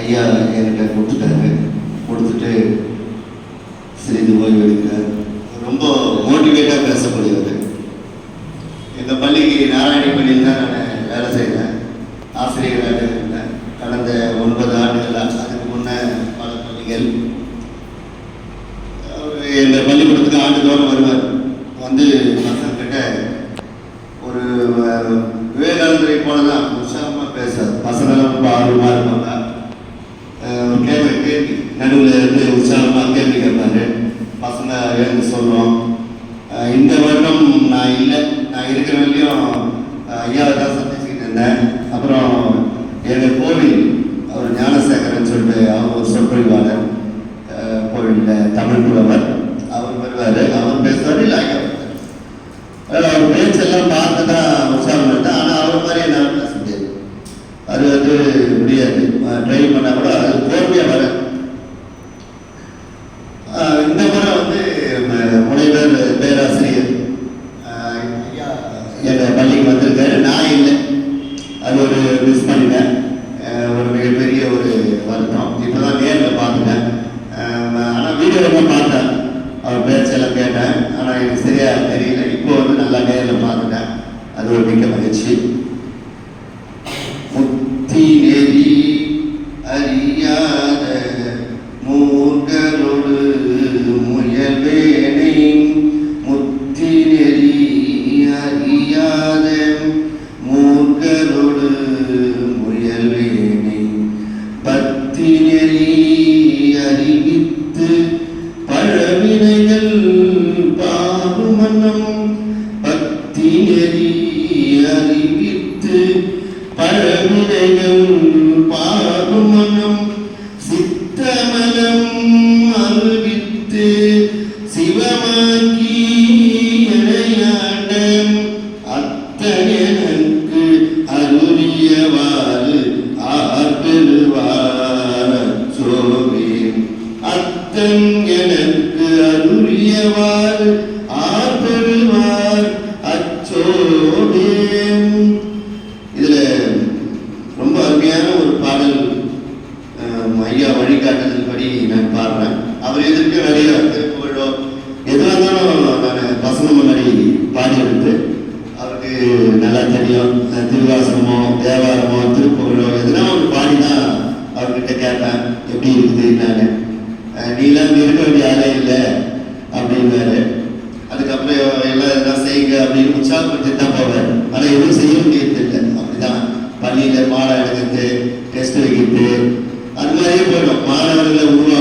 ஐயா என்கிட்ட கொடுத்துட்டாரு. கொடுத்துட்டு சிறிது ஓய்வு எடுக்கிறார் ரொம்ப மோட்டிவேட்டாக பேசக்கூடியவர். எங்கள் பள்ளிக்கு நாராயணி பள்ளியில் தான் நான் வேலை செய்கிறேன் ஆசிரியர் வேலை. விஷயம்லாம் கேள்வி கேட்பாரு பசங்க எழுந்து சொல்கிறோம் இந்த வருடம் நான் இல்லை. நான் இருக்கிற வரையும் ஐயாவை தான் சந்திச்சுக்கிட்டு இருந்தேன். பேராசிரியர் ஐயா. எங்கள் பள்ளிக்கு வந்திருக்காரு. நான் இல்லை. அது ஒரு மிஸ் பண்ணிட்டேன். எப்படி இருக்குது என்னன்னு நீலாம் இருக்க வேண்டிய ஆளே இல்லை அப்படின்னாரு. அதுக்கப்புறம் எல்லாம் எல்லாம் செய்யுங்க அப்படின்னு உற்சாகப்படுத்தி தான் போவேன் ஆனால் எதுவும் செய்ய முடியறது அப்படிதான் பள்ளியில் பாடம் எடுக்கிறது டெஸ்ட் வைக்கிறது அது மாதிரியே போயிடும். மாணவர்களை உருவாக்கி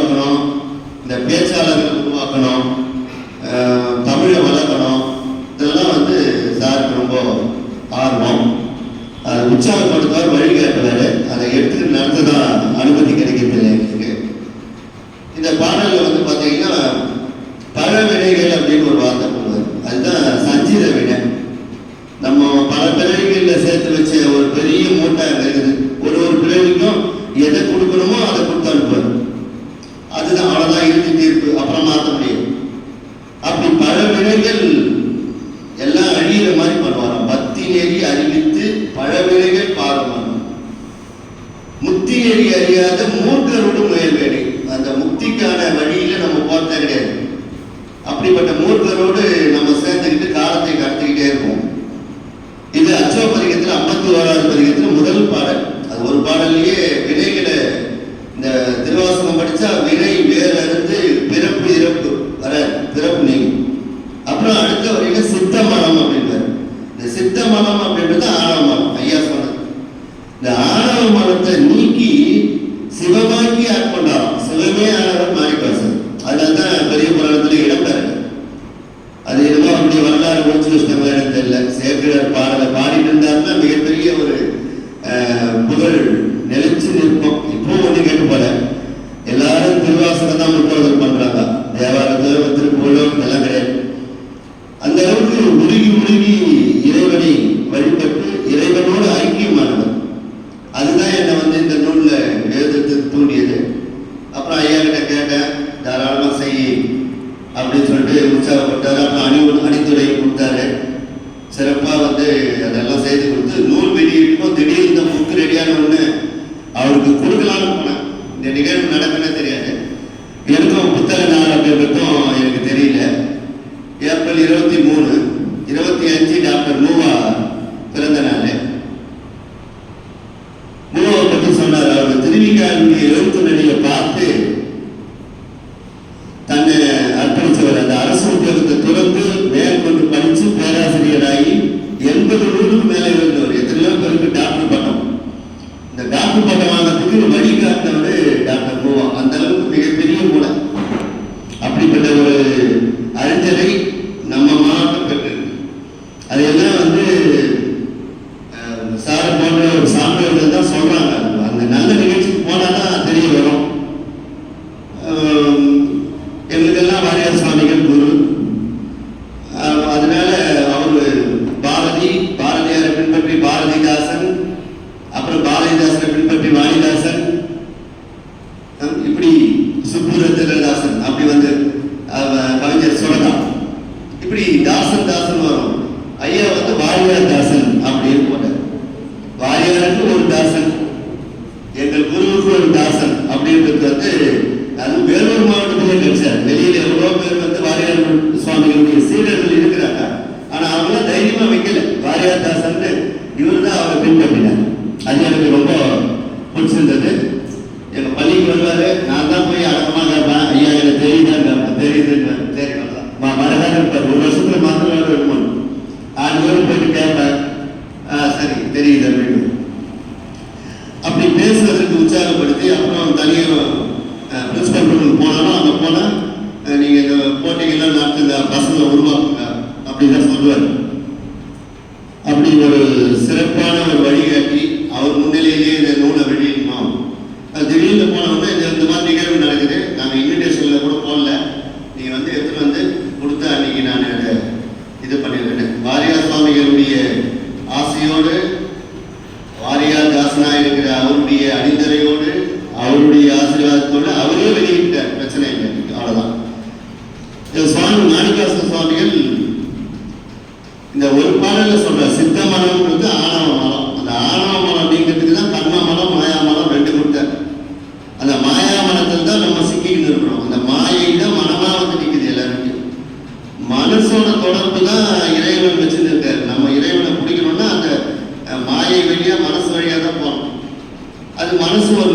அவருக்கு கொடுக்கலாம்னு போனேன் இந்த நிகழ்வு நடக்குன்னு தெரியாது. எனக்கும் புத்தக நாள் அப்படின்றதும் எனக்கு தெரியல. ஏப்ரல் இருபத்தி மூணு திருப்பி தாசன் தாசன் வரும். ஐயா வந்து வாழ்வார் தாசன் அப்படின்னு உங்களுக்கு தேவை சரி தெரியுது இருக்கிற அவருடைய அணிந்துரையோடு அவருடைய ஆசீர்வாதத்தோடு அவரே வெளியிட்ட பிரச்சனை இல்லை. அவ்வளவுதான். சுவாமி மாணிக்காசன்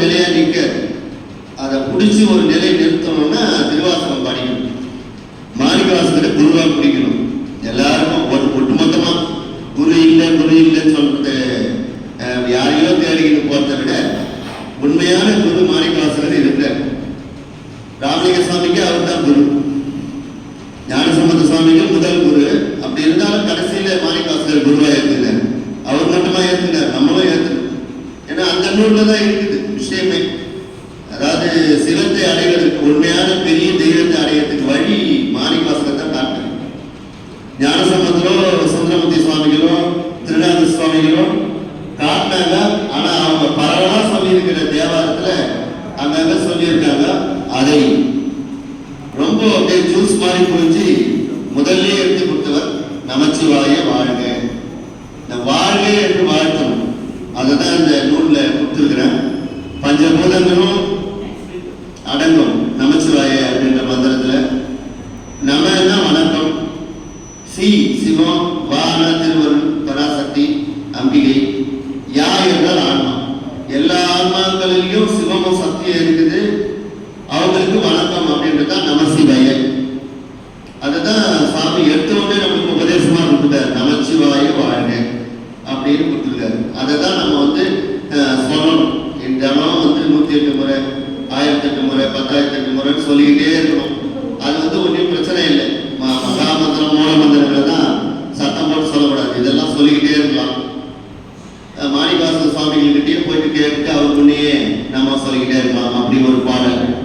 நிலையா நீங்க நிற்க அதை பிடிச்சி ஒரு நிலை நிறுத்தணும்னா திருவாசகம் படிக்கணும். மாணிக்கவாசத்தில் குருவாக பிடிக்கணும். கிருஷ்ணமூர்த்தி சுவாமிகளும் திருநாத சுவாமிகளும் காட்டினாங்க. ஆனா அவங்க பரவலா சொல்லியிருக்கிற தேவாரத்துல அங்கங்க சொல்லியிருக்காங்க அதை ரொம்ப அப்படியே ஜூஸ் மாதிரி புரிஞ்சு முதல்ல எடுத்து கொடுத்தவர் நமச்சிவாய வாழ்க. இந்த வாழ்க என்று வாழ்த்தணும். அதுதான் இந்த நூல்ல கொடுத்துருக்கிறேன் பஞ்சபூதங்களும் அடங்கும் நமச்சிவாய அப்படின்ற மந்திரத்துல. நம என்ன வணக்கம்? சி சிவம் அம்பிகை யார் என்றால் ஆன்மா எல்லா ஆன்மாக்களிலும் சிவமும் சக்தியும் இருக்குது. சுவாமிகள் போயிட்டு கேட்டு அவர் முன்னையே நம்ம சொல்லிக்கிட்டே இருக்கலாம். அப்படி ஒரு பாடல்.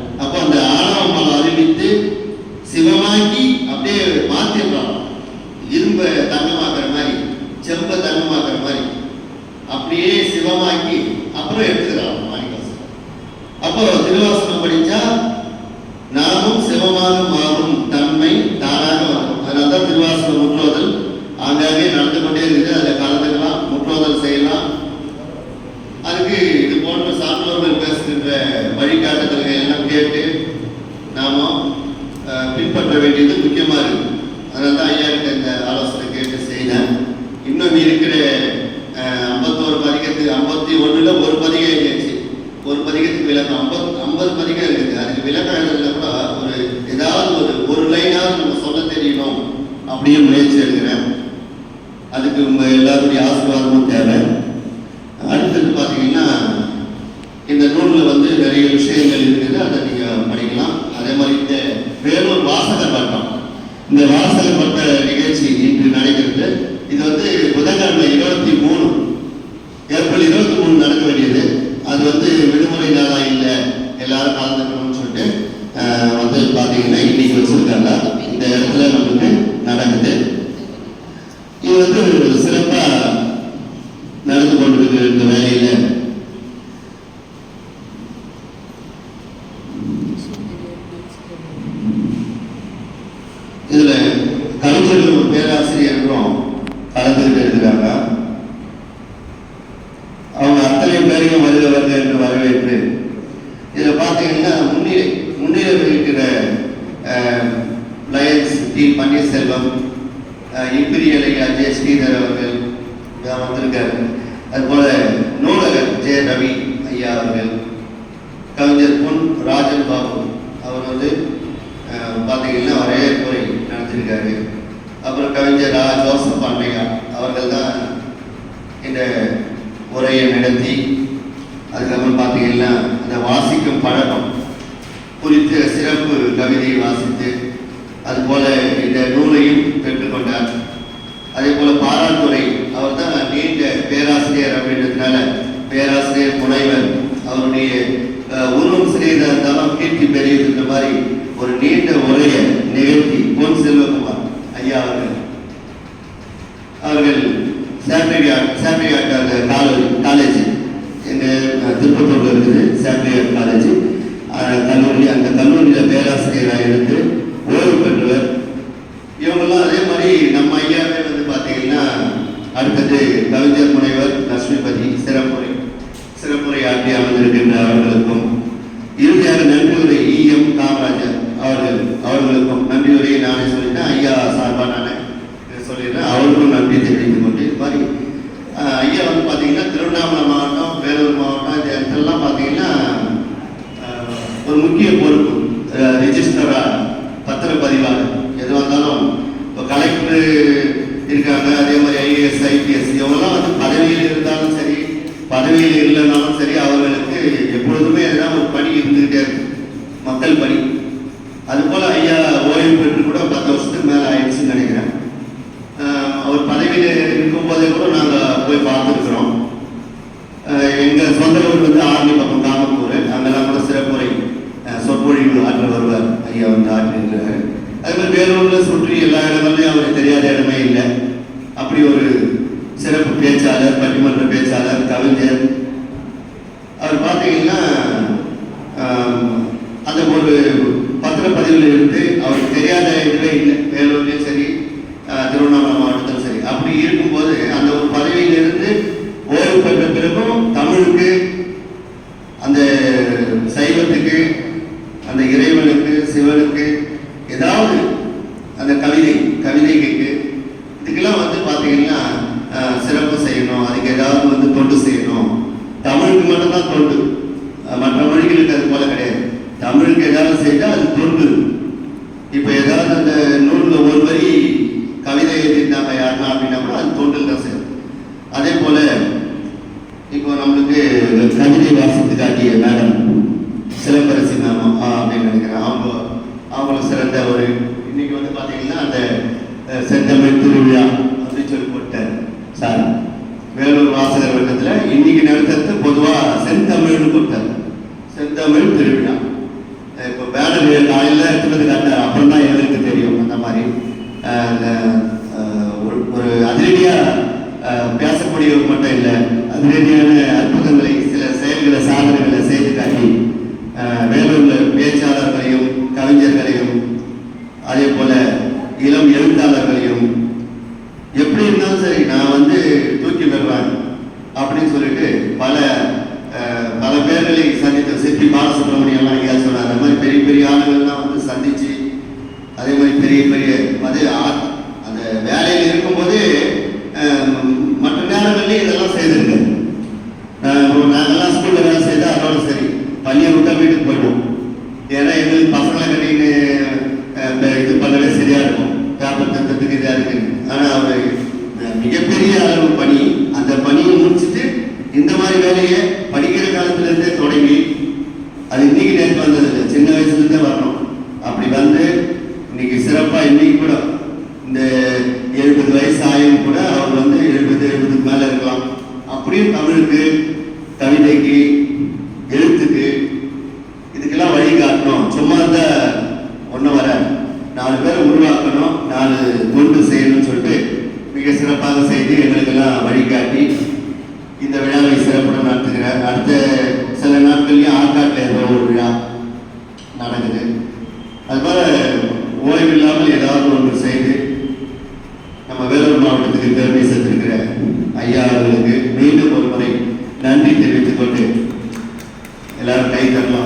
மருத்துவர்கள் பேசுகின்ற வழிகாட்டுதல்கள் எல்லாம் கேட்டு நாம பின்பற்ற வேண்டியது முக்கியமாக இருக்கு. அதனால தான் ஐயா கிட்ட இந்த ஆலோசனை கேட்டு செய்தேன். இன்னும் இருக்கிற ஐம்பத்தோரு பதிகத்து ஐம்பத்தி ஒன்றில் ஒரு பதிகை எழுதியாச்சு. ஒரு பதிகத்துக்கு விளக்கம் ஐம்பத் ஐம்பது பதிகம் இருக்குது. அதுக்கு விளக்கம் எழுதுறதுல கூட ஒரு ஏதாவது ஒரு ஒரு லைனாவது நம்ம சொல்ல தெரியணும் அப்படியே முயற்சி எடுக்கிறேன். அதுக்கு உங்கள் எல்லாருடைய ஆசீர்வாதமும் தேவை. கலைஞர்கள் ஒரு பேராசிரியர்களும் கலந்துகிட்டு இருக்கிறாங்க. கவிஞர் ரா ஜோசப் அண்மையா அவர்கள் தான் இந்த உரையை நடத்தி அதுக்கப்புறம் பார்த்தீங்கன்னா இந்த வாசிக்கும் பழக்கம் குறித்த சிறப்பு கவிதையை வாசித்து அதுபோல இந்த நூலையும் பெற்றுக்கொண்டார். அதே போல பாராட்டுரை அவர் தான் நீண்ட பேராசிரியர் அப்படின்றதுனால பேராசிரியர் முனைவர் அவருடைய உருவம் சிறியதாக இருந்தாலும் கீர்த்தி பெரியதுன்ற மாதிரி ஒரு நீண்ட உரையை நிகழ்த்தி பொன் செல்வகுமார் ஐயா அவர்கள் சாம்பியார் சாம்பியார் அந்த காலேஜ். காலேஜ் எங்கள் திருப்பத்தூரில் இருக்குது சாம்பியார் காலேஜ். கல்லூரி அந்த கல்லூரியில் பேராசிரியராக இருந்து ஓய்வு பெற்றவர். இவங்கெல்லாம் அதே மாதிரி நம்ம ஐயாவே வந்து பார்த்தீங்கன்னா அடுத்தது கவிஞர் முனைவர் லட்சுமிபதி சிறப்புரை சிறப்புரை ஆட்டி அமர்ந்திருக்கின்ற அவர்களுக்கும் இறுதியாக நன்றியுரை இ. எம். காமராஜர் அவர்கள் அவர்களுக்கும் நன்றியுரையை நானே சொல்லிட்டேன். ஐயா சார்பாக நானே சொல்லிடுறேன். அவர்களுக்கும் நன்றி தெரிவிக்கிறேன் கொண்டு இது மாதிரி அஹ், ஐயா வந்து பார்த்தீங்கன்னா திருவண்ணாமலை மாவட்டம் வேலூர் மாவட்டம் இது இடத்துலலாம் பார்த்தீங்கன்னா ஒரு முக்கிய பொறுப்பு ரிஜிஸ்டரா பத்திரப்பதிவாளர். எது வந்தாலும் இப்போ கலெக்டர் இருக்காங்க அதே மாதிரி ஐஏஎஸ் ஐபிஎஸ் இவங்கெல்லாம் வந்து பதவியில் இருந்தாலும் சரி பதவியில் இல்லைனாலும் சரி அவர்களுக்கு எப்பொழுதுமே ஏதாவது ஒரு பணி இருந்துகிட்டே இருக்கும். மக்கள் பணி. சொற்பொழிவு வருவார் ஐயா வந்து ஆற்றிருக்கிறாரு அதே மாதிரி வேலூரில் சுற்றி எல்லா இடங்கள்லையும் அவருக்கு தெரியாத இடமே இல்லை. அப்படி ஒரு சிறப்பு பேச்சாளர் பட்டிமன்ற பேச்சாளர் கவிஞர். அவர் பார்த்தீங்கன்னா ஆம், அந்த ஒரு பத்திரப்பதிவில் இருந்து அவருக்கு தெரியாத இதுவே இல்லை வேலூர்லேயும் சரி ஆஹ், திருவண்ணாமலை மாவட்டத்திலும் சரி அப்படி இருக்கும்போது அந்த ஒரு பதவியிலிருந்து ஓய்வு பெற்ற பிறகும் தமிழுக்கு அந்த சைவத்துக்கு அந்த இறைவனுக்கு சிவனுக்கு ஏதாவது அந்த கவிதை கவிதைகளுக்கு இதுக்கெல்லாம் வந்து பார்த்தீங்கன்னா சிறப்பு செய்யணும். அதுக்கு ஏதாவது வந்து தொண்டு செய்யணும். தமிழுக்கு மட்டும்தான் தொண்டு. மற்ற மொழிகளுக்கு அது போல கிடையாது. அப்படின்னு சொல்லிட்டு பல பல பேர்களை சந்தித்த சிற்பி பாலசுப்ரமணியம் எல்லாம் ஐயா சொன்னார் அந்த மாதிரி பெரிய பெரிய ஆளுகள்லாம் வந்து சந்திச்சு அதே மாதிரி பெரிய பெரிய அது அது ஓய்வு இல்லாமல் ஏதாவது ஒன்று செய்து நம்ம வேலூர் மாவட்டத்துக்கு பெருமை சேர்த்திருக்கிற ஐயா அவர்களுக்கு மீண்டும் ஒரு முறை நன்றி தெரிவித்துக் கொண்டு எல்லாரும் கை தரலாம்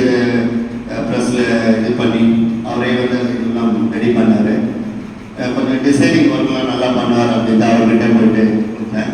டீச்சர் ப்ரெஸ்ஸில் இது பண்ணி அவரே வந்து இதெல்லாம் ரெடி பண்ணார். கொஞ்சம் டிசைனிங் ஒர்க்லாம் நல்லா பண்ணார் அப்படின்ட்டு அவர்கிட்ட போயிட்டு கொடுத்தேன்.